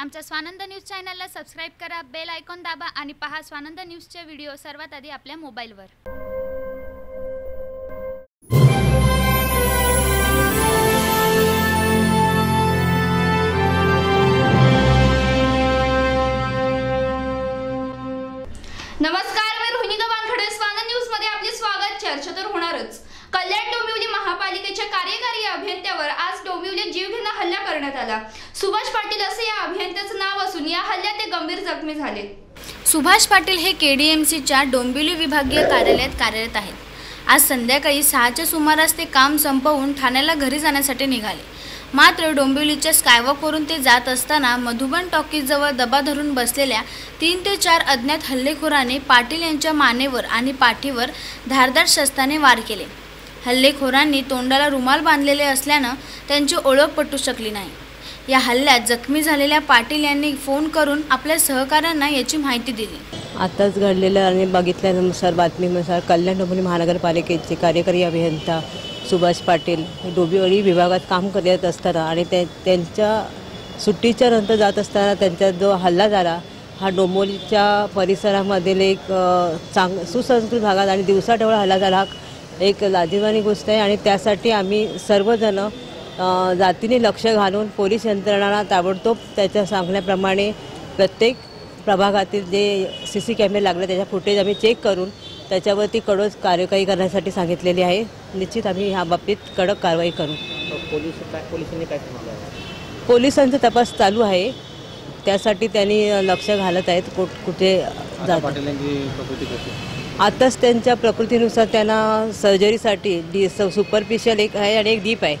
आमच्या स्वानंद न्यूज चॅनलला सबस्क्राईब करा बेल आयकॉन दाबा आणि पहा स्वानंद न्यूजचे व्हिडिओ सर्वात आधी आपल्या मोबाईलवर. नमस्कार मी रोहिणी वानखडे. स्वानंद न्यूजमध्ये आपले स्वागत. चर्चा तर होणारच. कल्याण डोंबिवली महापालिकेच्या कार्यकारी अभियंत्यावर आज डोंबिवली जीवघेणा हल्ला करण्यात आला. सुभाष पाटील असे या अभियंत्याचं नाव असून या हल्ल्यात ते गंभीर जखमी झाले. सुभाष पाटील हे के डी एम सीच्या डोंबिवली विभागीय कार्यालयात कार्यरत आहेत. आज संध्याकाळी सहाच्या सुमारास ते काम संपवून ठाण्याला घरी जाण्यासाठी निघाले. मात्र डोंबिवलीच्या स्कायवॉकवरून ते जात असताना मधुबन टॉकीजवळ दबा धरून बसलेल्या तीन ते चार अज्ञात हल्लेखोराने पाटील यांच्या मानेवर आणि पाठीवर धारदार शस्त्राने वार केले. हल्लेखोरांनी तोंडाला रुमाल बांधलेले असल्यानं त्यांची ओळख पटू शकली नाही. या हल्ल्यात जखमी झालेल्या पाटील यांनी फोन करून आपल्या सहकाऱ्यांना याची माहिती दिली. आताच घडलेलं आणि बघितल्यानुसार बातमीनुसार कल्याण डोंबिवली महानगरपालिकेचे कार्यकारी अभियंता सुभाष पाटील डोंबिवली विभागात काम करत असताना आणि ते त्यांच्या सुट्टीच्या नंतर जात असताना त्यांचा जो हल्ला झाला हा डोंबोलीच्या परिसरामधील एक चांग सुसंस्कृत भागात आणि दिवसाढवळा हल्ला झाला हा एक लाजीवानी गोष्ट आहे आणि त्यासाठी आम्ही सर्वजणं जातीने लक्ष घालून पोलीस यंत्रणाला ताबडतोब त्याच्या सांगण्याप्रमाणे प्रत्येक प्रभागातील जे सी सी कॅमेरे लागले त्याच्या फुटेज आम्ही चेक करून त्याच्यावरती कडक कार्यवाही करण्यासाठी सांगितलेली आहे. निश्चित आम्ही ह्या बाबतीत कडक कारवाई करू? पोलिसांचा तपास चालू आहे. त्यासाठी त्यांनी लक्ष घालत आहेत. कुठ कुठे? आताच त्यांच्या प्रकृतीनुसार त्यांना सर्जरीसाठी डी सुपरफिशियल एक आहे आणि एक डीप आहे.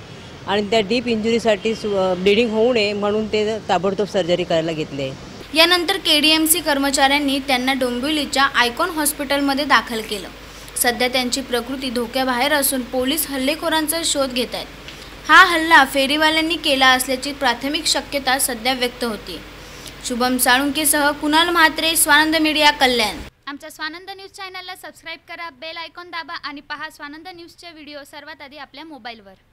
आणि त्या डीप इंजुरीसाठी ब्लिडिंग होऊ नये म्हणून ते ताबडतोब सर्जरी करायला घेतली. यानंतर के डी एम सी कर्मचाऱ्यांनी त्यांना डोंबिवलीच्या आयकॉन हॉस्पिटलमध्ये दाखल केलं. सध्या त्यांची प्रकृती धोक्याबाहेर असून पोलीस हल्लेखोरांचा शोध घेत आहेत हा हल्ला फेरीवाल्यांनी केला असल्याची प्राथमिक शक्यता सध्या व्यक्त होती. शुभम साळुंकेसह कुणाल म्हात्रे स्वानंद मीडिया कल्याण. आमच्या स्वानंद न्यूज चॅनलला सबस्क्राईब करा बेल आयकॉन दाबा आणि पहा स्वानंद न्यूजचे व्हिडिओ सर्वात आधी आपल्या मोबाईलवर.